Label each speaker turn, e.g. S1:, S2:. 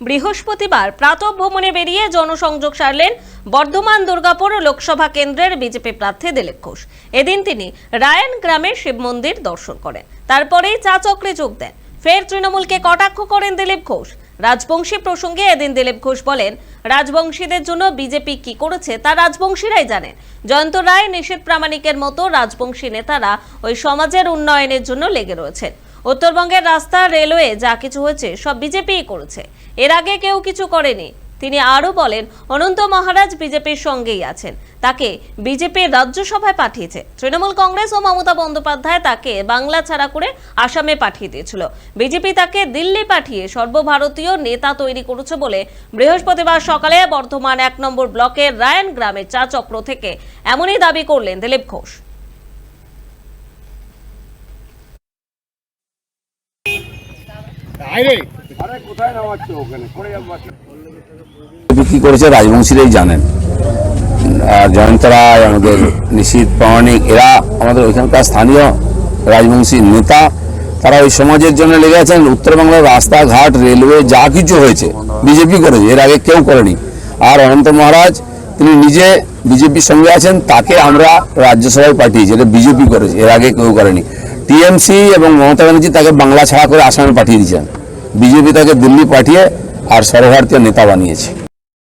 S1: বৃহস্পতিবার প্রাতঃভ্রমণে বেরিয়ে জনসংযোগ সারলেন বর্ধমান দুর্গাপুর লোকসভা কেন্দ্রের বিজেপি প্রার্থী দিলীপ ঘোষ। এদিন তিনি রায়ন গ্রামে শিব মন্দির দর্শন করেন। তারপরেই চা চক্রে যোগ দেন। ফের তৃণমূলকে কটাক্ষ করেন দিলীপ ঘোষ। রাজবংশী প্রসঙ্গে এদিন দিলীপ ঘোষ বলেন, রাজবংশীদের জন্য বিজেপি কি করেছে তা রাজবংশীরাই জানেন। জয়ন্ত রায় নিষেধ প্রামাণিকের মতো রাজবংশী নেতারা ওই সমাজের উন্নয়নের জন্য লেগে রয়েছেন। উত্তরবঙ্গের রাস্তা, রেলওয়ে, যা কিছু হয়েছে, সব বিজেপিই করেছে। এর আগে কেউ কিছু করেনি। তিনি আরও বলেন, অনন্ত মহারাজ বিজেপির সঙ্গেই আছেন। তাকে বিজেপির রাজ্যসভায় পাঠিয়েছে। তৃণমূল কংগ্রেস ও মমতা বন্দ্যোপাধ্যায় তাকে বাংলা ছাড়া করে আসামে পাঠিয়ে দিয়েছিল। বিজেপি তাকে দিল্লি পাঠিয়ে সর্বভারতীয় নেতা তৈরি করেছে বলে বৃহস্পতিবার সকালে বর্ধমান এক নম্বর ব্লকের রায়ন গ্রামের চা চক্র থেকে এমনই দাবি করলেন দিলীপ ঘোষ।
S2: বিক্রি করেছে রাজবংশীরাই জানেন। আর জয়ন্ত রায় আমাদের নিশীত প্রামাণিক এরা আমাদের ওইখানকার স্থানীয় রাজবংশী নেতা। তারা ওই সমাজের জন্য লেগে আছেন। উত্তরবাংলার রাস্তাঘাট রেলওয়ে যা কিছু হয়েছে বিজেপি করেছে এর আগে কেউ করেনি। আর অনন্ত মহারাজ তিনি নিজে বিজেপির সঙ্গে আছেন তাকে আমরা রাজ্যসভায় পাঠিয়েছি এটা বিজেপি করেছে এর আগে কেউ করেনি। টিএমসি এবং মমতা ব্যানার্জি তাকে বাংলা ছাড়া করে আসামে পাঠিয়ে দিয়েছেন। বিজেপি তাকে দিল্লি পাঠিয়ে আর সর্বভারতীয় নেতা বানিয়েছে।